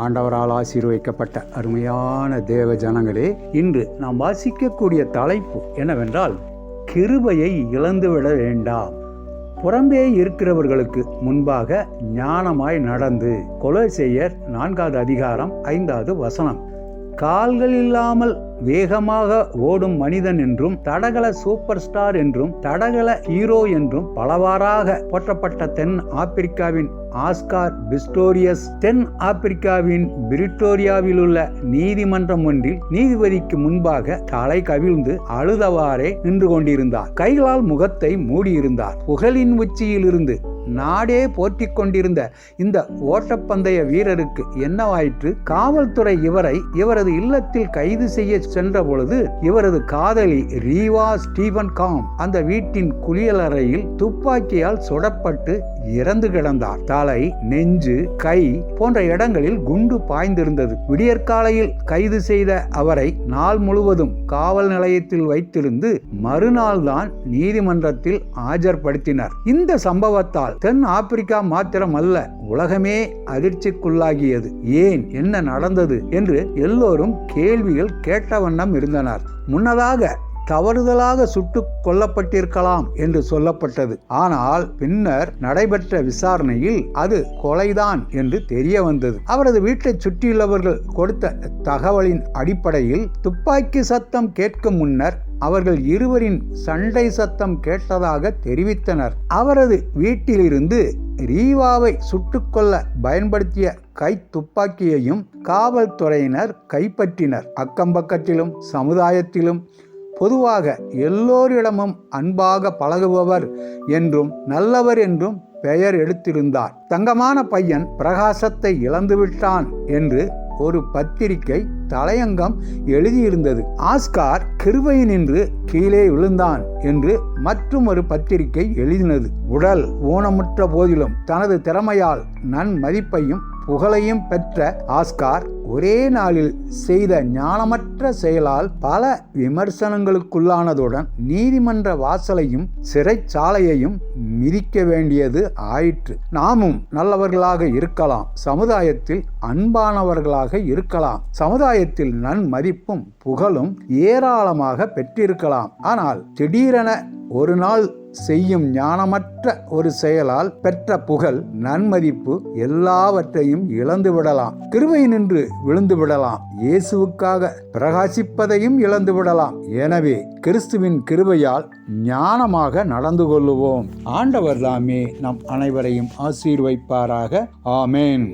ஆண்டவரால் ஆசீர்வதிக்கப்பட்ட அருமையான தேவ ஜனங்களே இன்று நாம் வாசிக்கக்கூடிய தலைப்பு என்னவென்றால் கிருபையை இழந்துவிட வேண்டாம். புறம்பே இருக்கிறவர்களுக்கு முன்பாக ஞானமாய் நடந்து. கொலை செய்யர் நான்காவது அதிகாரம் ஐந்தாவது வசனம். கால்கள் இல்லாமல் வேகமாக ஓடும் மனிதன் என்றும் தடகள சூப்பர் ஸ்டார் என்றும் தடகள ஹீரோ என்றும் பலவாறாக போற்றப்பட்ட தென் ஆப்பிரிக்காவின் ஆஸ்கார் பிஸ்டோரியஸ் தென் ஆப்பிரிக்காவின் பிரிட்டோரியாவில் உள்ள நீதிமன்றம் ஒன்றில் நீதிபதிக்கு முன்பாக தலை கவிழ்ந்து அழுதவாறே நின்று கொண்டிருந்தார். கைகளால் முகத்தை மூடியிருந்தார். புகழின் உச்சியில் இருந்து நாடே போற்றி கொண்டிருந்த இந்த ஓட்டப்பந்தய வீரருக்கு என்னவாயிற்று? காவல்துறை இவரை இவரது இல்லத்தில் கைது செய்ய சென்ற பொழுது இவரது காதலி ரீவா ஸ்டீவன் காம் அந்த வீட்டின் குளியலறையில் துப்பாக்கியால் சுடப்பட்டு இறந்து கிடந்தார். தலை நெஞ்சு கை போன்ற இடங்களில் குண்டு பாய்ந்திருந்தது. விடியற்காலையில் கைது செய்த அவரை நாள் முழுவதும் காவல் நிலையத்தில் வைத்திருந்து மறுநாள் தான் நீதிமன்றத்தில் ஆஜர்படுத்தினர். இந்த சம்பவத்தால் தென் ஆப்பிரிக்கா மாத்திரம் அல்ல உலகமே அதிர்ச்சிக்குள்ளாகியது. ஏன் என்ன நடந்தது என்று எல்லோரும் கேள்விகள் கேட்ட வண்ணம் இருந்தனர். முன்னதாக தவறுதலாக சுட்டு கொல்லப்பட்டிருக்கலாம் என்று சொல்லப்பட்டது. ஆனால் பின்னர் நடைபெற்ற விசாரணையில் அது கொலைதான் என்று தெரிய வந்தது. அவரது வீட்டை சுற்றியுள்ளவர்கள் கொடுத்த தகவலின் அடிப்படையில் துப்பாக்கி சத்தம் கேட்கும் முன்னர் அவர்கள் இருவரின் சண்டை சத்தம் கேட்டதாக தெரிவித்தனர். அவரது வீட்டிலிருந்து ரீவாவை சுட்டுக்கொள்ள பயன்படுத்திய கை துப்பாக்கியையும் காவல்துறையினர் கைப்பற்றினர். அக்கம்பக்கத்திலும் சமுதாயத்திலும் பொதுவாக எல்லோரிடமும் அன்பாக பழகுபவர் என்றும் நல்லவர் என்றும் பெயர் எடுத்திருந்தார். தங்கமான பையன் பிரகாசத்தை இழந்துவிட்டான் என்று ஒரு பத்திரிகை தலையங்கம் எழுதியிருந்தது. ஆஸ்கார் கிருபையினின்று கீழே விழுந்தான் என்று மற்றும் ஒரு பத்திரிகை எழுதினது. உடல் ஊனமுற்ற போதிலும் தனது திறமையால் நன்மதிப்பையும் புகழையும் பெற்ற ஆஸ்கார் ஒரே நாளில் செய்த ஞானமற்ற செயலால் பல விமர்சனங்களுக்குள்ளானதுடன் நீதிமன்ற வாசலையும் சிறைச்சாலையையும் மிதிக்க வேண்டியது ஆயிற்று. நாமும் நல்லவர்களாக இருக்கலாம். சமுதாயத்தில் அன்பானவர்களாக இருக்கலாம். சமுதாயத்தில் நன்மதிப்பும் புகழும் ஏராளமாக பெற்றிருக்கலாம். ஆனால் திடீரென ஒரு நாள் செய்யும் ஞானமற்ற ஒரு செயலால் பெற்ற புகழ் நன்மதிப்பு எல்லாவற்றையும் இழந்து விடலாம் கிருவை நின்று விழுந்து விடலாம் இயேசுவுக்காக பிரகாசிப்பதையும் இழந்து விடலாம் எனவே கிறிஸ்துவின் கிருபையால் ஞானமாக நடந்து கொள்ளுவோம். ஆண்டவர் தாமே நம் அனைவரையும் ஆசீர்வைப்பாராக. ஆமேன்.